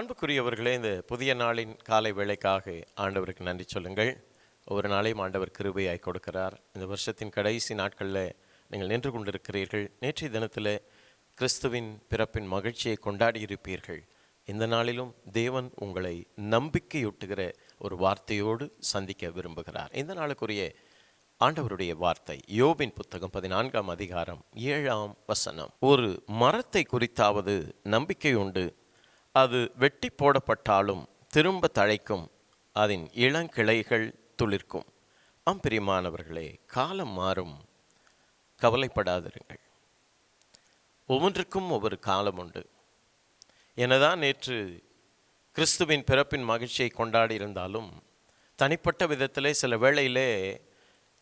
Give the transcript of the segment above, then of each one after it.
அன்புக்குரியவர்களே இந்த புதிய நாளின் காலை வேளைக்காக ஆண்டவருக்கு நன்றி சொல்லுங்கள். ஒவ்வொரு நாளையும் ஆண்டவர் கிருபையாய் கொடுக்கிறார். இந்த வருஷத்தின் கடைசி நாட்களில் நீங்கள் நின்று கொண்டிருக்கிறீர்கள். நேற்றைய தினத்தில் கிறிஸ்துவின் பிறப்பின் மகிழ்ச்சியை கொண்டாடி இருப்பீர்கள். இந்த நாளிலும் தேவன் உங்களை நம்பிக்கையூட்டுகிற ஒரு வார்த்தையோடு சந்திக்க விரும்புகிறார். இந்த நாளுக்குரிய ஆண்டவருடைய வார்த்தை யோபின் புத்தகம் பதினான்காம் அதிகாரம் ஏழாம் வசனம். ஒரு மரத்தை குறித்தாவது நம்பிக்கை உண்டு அது வெட்டி போடப்பட்டாலும் திரும்ப தழைக்கும். அதன் இளங்கிளைகள் துளிர்க்கும். ஆம் பிரியமானவர்களே காலம் மாறும். கவலைப்படாதிருங்கள். ஒவ்வொன்றுக்கும் ஒவ்வொரு காலம் உண்டு. என்னதான் நேற்று கிறிஸ்துவின் பிறப்பின் மகிழ்ச்சியை கொண்டாடி இருந்தாலும் தனிப்பட்ட விதத்திலே சில வேளையிலே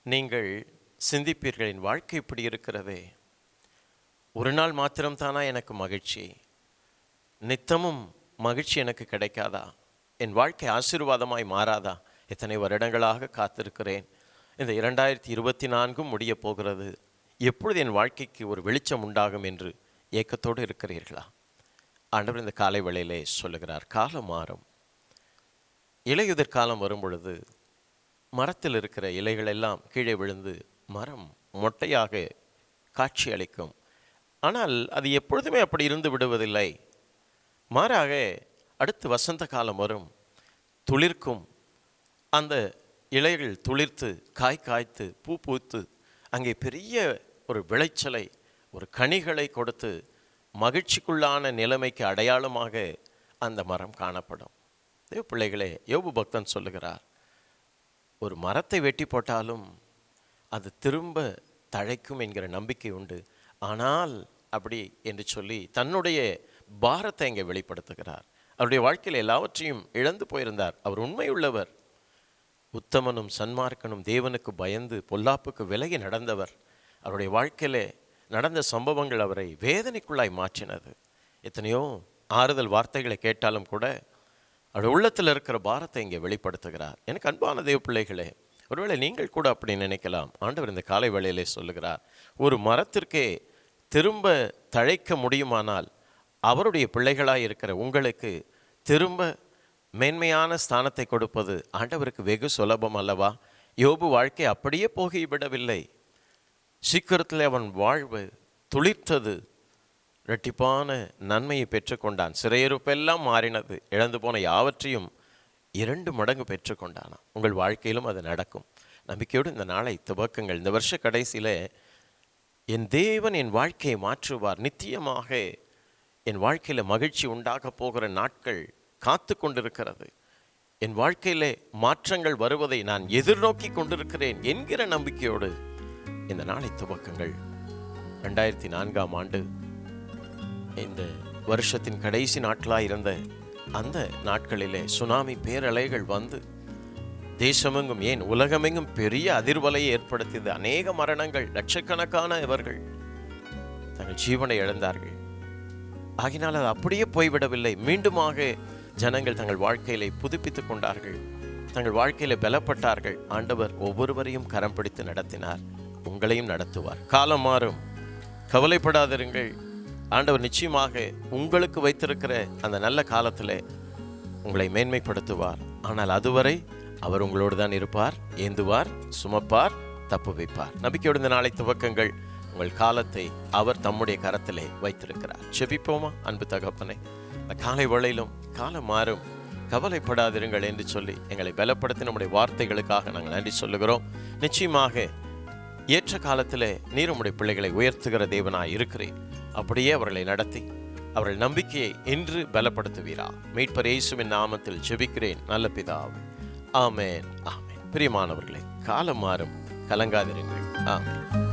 நீங்கள் சிந்திப்பீர்களின் வாழ்க்கை இப்படி இருக்கிறதே. ஒரு நாள் மாத்திரம்தானா எனக்கு மகிழ்ச்சி? நித்தமும் மகிழ்ச்சி எனக்கு கிடைக்காதா? என் வாழ்க்கை ஆசீர்வாதமாய் மாறாதா? எத்தனை வருடங்களாக காத்திருக்கிறேன். இந்த இரண்டாயிரத்தி இருபத்தி நான்கும் முடிய போகிறது. எப்பொழுது என் வாழ்க்கைக்கு ஒரு வெளிச்சம் உண்டாகும் என்று ஏக்கத்தோடு இருக்கிறீர்களா? ஆண்டவர் இந்த காலை வேளையிலே சொல்லுகிறார் காலம் மாறும். இலையுதிர் காலம் வரும் பொழுது மரத்தில் இருக்கிற இலைகள் எல்லாம் கீழே விழுந்து மரம் மொட்டையாக காட்சி அளிக்கும். ஆனால் அது எப்பொழுதுமே அப்படி இருந்து விடுவதில்லை. மாறாக அடுத்து வசந்த காலம் வரும். துளிர்க்கும். அந்த இலைகள் துளிர்த்து காய் காய்த்து பூ பூத்து அங்கே பெரிய ஒரு விளைச்சலை ஒரு கனிகளை கொடுத்து மகிழ்ச்சிக்குள்ளான நிலைமைக்கு அடையாளமாக அந்த மரம் காணப்படும். தேவ பிள்ளைகளே யோபு பக்தன் சொல்லுகிறார் ஒரு மரத்தை வெட்டி போட்டாலும் அது திரும்ப தழைக்கும் என்கிற நம்பிக்கை உண்டு. ஆனால் அப்படி என்று சொல்லி தன்னுடைய பாரத்தை இங்கே வெளிப்படுத்துகிறார். அவருடைய வாழ்க்கையில் எல்லாவற்றையும் இழந்து போயிருந்தார். அவர் உண்மையுள்ளவர். உத்தமனும் சன்மார்க்கனும் தேவனுக்கு பயந்து பொல்லாப்புக்கு விலகி நடந்தவர். அவருடைய வாழ்க்கையிலே நடந்த சம்பவங்கள் அவரை வேதனைக்குள்ளாய் மாற்றினது. எத்தனையோ ஆறுதல் வார்த்தைகளை கேட்டாலும் கூட அவருடைய உள்ளத்தில் இருக்கிற பாரத்தை இங்கே வெளிப்படுத்துகிறார். எனக்கு அன்பான தேவ பிள்ளைகளே ஒருவேளை நீங்கள் கூட அப்படி நினைக்கலாம். ஆண்டவர் இந்த காலை வேளையிலே சொல்லுகிறார் ஒரு மரத்திற்கே திரும்ப தழைக்க முடியுமானால் அவருடைய பிள்ளைகளாக இருக்கிற உங்களுக்கு திரும்ப மேன்மையான ஸ்தானத்தை கொடுப்பது ஆண்டவருக்கு வெகு சுலபம் அல்லவா? யோபு வாழ்க்கை அப்படியே போகிவிடவில்லை சீக்கிரத்தில் அவன் வாழ்வு துளிர்த்தது. இரட்டிப்பான நன்மையை பெற்றுக்கொண்டான். சிறையிருப்பெல்லாம் மாறினது. இழந்து போன யாவற்றையும் இரண்டு மடங்கு பெற்றுக்கொண்டானான் உங்கள் வாழ்க்கையிலும் அது நடக்கும். நம்பிக்கையோடு இந்த நாளை துவக்கங்கள். இந்த வருஷ கடைசியில் என் தேவன் என் வாழ்க்கையை மாற்றுவார். நித்தியமாக என் வாழ்க்கையில் மகிழ்ச்சி உண்டாக போகிற நாட்கள் காத்து கொண்டிருக்கிறது. என் வாழ்க்கையிலே மாற்றங்கள் வருவதை நான் எதிர்நோக்கி கொண்டிருக்கிறேன் என்கிற நம்பிக்கையோடு இந்த நாளை துவக்கங்கள். ரெண்டாயிரத்தி நான்காம் ஆண்டு இந்த வருஷத்தின் கடைசி நாட்களாக இருந்த அந்த நாட்களிலே சுனாமி பேரலைகள் வந்து தேசமெங்கும் ஏன் உலகமெங்கும் பெரிய அதிர்வலையை ஏற்படுத்தியது. அநேக மரணங்கள் லட்சக்கணக்கான இவர்கள் தங்கள் ஜீவனை இழந்தார்கள். ஆகினால் அது அப்படியே போய்விடவில்லை. மீண்டுமாக ஜனங்கள் தங்கள் வாழ்க்கையிலே புதுப்பித்துக் கொண்டார்கள். தங்கள் வாழ்க்கையில பலப்பட்டார்கள். ஆண்டவர் ஒவ்வொருவரையும் கரம் பிடித்து நடத்தினார். உங்களையும் நடத்துவார். காலம் மாறும். கவலைப்படாதிருங்கள். ஆண்டவர் நிச்சயமாக உங்களுக்கு வைத்திருக்கிற அந்த நல்ல காலத்தில் உங்களை மேன்மைப்படுத்துவார். ஆனால் அதுவரை அவர் உங்களோடு தான் இருப்பார் ஏந்துவார் சுமப்பார் தப்பு வைப்பார் நம்பிக்கையோடு இந்த நாளை துவக்கங்கள். உங்கள் காலத்தை அவர் தம்முடைய கரத்திலே வைத்திருக்கிறார். செபிப்போமா அன்பு தகப்பனை? இந்த காலை வேளையிலும் காலம் மாறும். கவலைப்படாதிருங்கள் என்று சொல்லி எங்களை பலப்படுத்தி நம்முடைய வார்த்தைகளுக்காக நாங்கள் நன்றி சொல்லுகிறோம். நிச்சயமாக ஏற்ற காலத்தில் நீர் பிள்ளைகளை உயர்த்துகிற தேவனாய் இருக்கிறேன் அப்படியே அவர்களை நடத்தி அவர்கள் நம்பிக்கையை இன்று பலப்படுத்துவீரா. மீட்பர் இயேசுவின் நாமத்தில் ஜெபிக்கிறேன் நல்ல பிதாவே. ஆமேன் ஆமேன். பிரியமானவர்களே காலம் மாறும். கலங்காதிருங்கள். ஆமேன்.